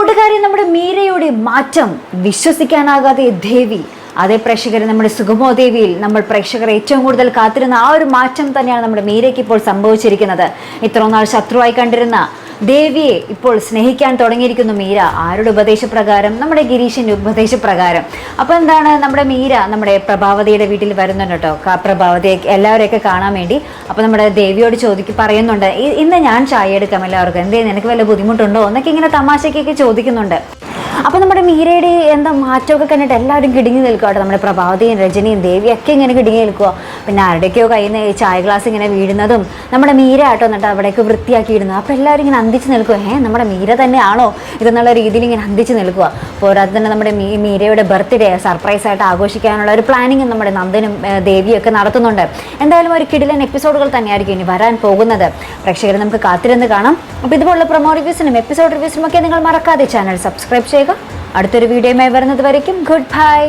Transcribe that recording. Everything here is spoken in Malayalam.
കൂട്ടുകാരി നമ്മുടെ മീരയുടെ മാറ്റം വിശ്വസിക്കാനാകാതെ ദേവി അതേ പ്രേക്ഷകരെ നമ്മുടെ സുഗമോ ദേവിയിൽ നമ്മൾ പ്രേക്ഷകർ ഏറ്റവും കൂടുതൽ കാത്തിരുന്ന ആ ഒരു മാറ്റം തന്നെയാണ് നമ്മുടെ മീരയ്ക്ക് ഇപ്പോൾ സംഭവിച്ചിരിക്കുന്നത്. ഇത്ര നാൾ ശത്രുവായി കണ്ടിരുന്ന ദേവിയെ ഇപ്പോൾ സ്നേഹിക്കാൻ തുടങ്ങിയിരിക്കുന്നു മീര. ആരുടെ ഉപദേശപ്രകാരം? നമ്മുടെ ഗിരീഷിന്റെ ഉപദേശപ്രകാരം. അപ്പോൾ എന്താണ് നമ്മുടെ മീര നമ്മുടെ പ്രഭാവതിയുടെ വീട്ടിൽ വരുന്നുണ്ട് കേട്ടോ. പ്രഭാവതിയെ എല്ലാവരെയൊക്കെ കാണാൻ വേണ്ടി. അപ്പോൾ നമ്മുടെ ദേവിയോട് ചോദിക്കും പറയുന്നുണ്ട്. ഇന്ന് ഞാൻ ചായ എടുക്കാം എല്ലാവർക്കും. എന്തേ നിനക്ക് വല്ല ബുദ്ധിമുട്ടുണ്ടോ? എന്നൊക്കെ ഇങ്ങനെ തമാശയ്ക്കൊക്കെ ചോദിക്കുന്നുണ്ട്. അപ്പോൾ നമ്മുടെ മീരയുടെ എന്താ മാറ്റമൊക്കെ കണ്ടിട്ട് എല്ലാവരും കിടുങ്ങി നിൽക്കുക കേട്ടോ. നമ്മുടെ പ്രഭാവതിയും രജനിയും ദേവിയൊക്കെ ഇങ്ങനെ കിടുങ്ങി നിൽക്കുക പിന്നെ ആരുടെയൊക്കെയോ കയ്യിൽ നിന്ന് ചായ ഗ്ലാസ് ഇങ്ങനെ വീഴുന്നതും നമ്മുടെ മീര ആട്ടോ എന്നിട്ട് അവിടേക്ക് വൃത്തിയാക്കി ഇടുന്നത്. അപ്പോൾ എല്ലാവരും ഇങ്ങനെ അന്തിച്ച് നിൽക്കുക ഏ നമ്മുടെ മീര തന്നെയാണോ ഇതെന്നുള്ള രീതിയിൽ ഇങ്ങനെ അന്തിച്ച് നിൽക്കുക പോരാതെ തന്നെ നമ്മുടെ മീ മീരയുടെ ബർത്ത്ഡേ സർപ്രൈസ് ആയിട്ട് ആഘോഷിക്കാനുള്ള ഒരു പ്ലാനിങ് നമ്മുടെ നന്ദനും ഒക്കെ നടത്തുന്നുണ്ട്. എന്തായാലും ഒരു കിടിലൻ എപ്പിസോഡുകൾ തന്നെയായിരിക്കും ഇനി വരാൻ പോകുന്നത്. പ്രേക്ഷകരെ നമുക്ക് കാത്തിരുന്ന് കാണാം. അപ്പോൾ ഇതുപോലുള്ള പ്രൊമോ റിവ്യൂസിനും എപ്പിസോഡ് റിവ്യൂസിനും ഒക്കെ നിങ്ങൾ മറക്കാതെ ചാനൽ സബ്സ്ക്രൈബ് ചെയ്യുക അടുത്തൊരു വീഡിയോയുമായി വരുന്നത് വരയ്ക്കും. Good bye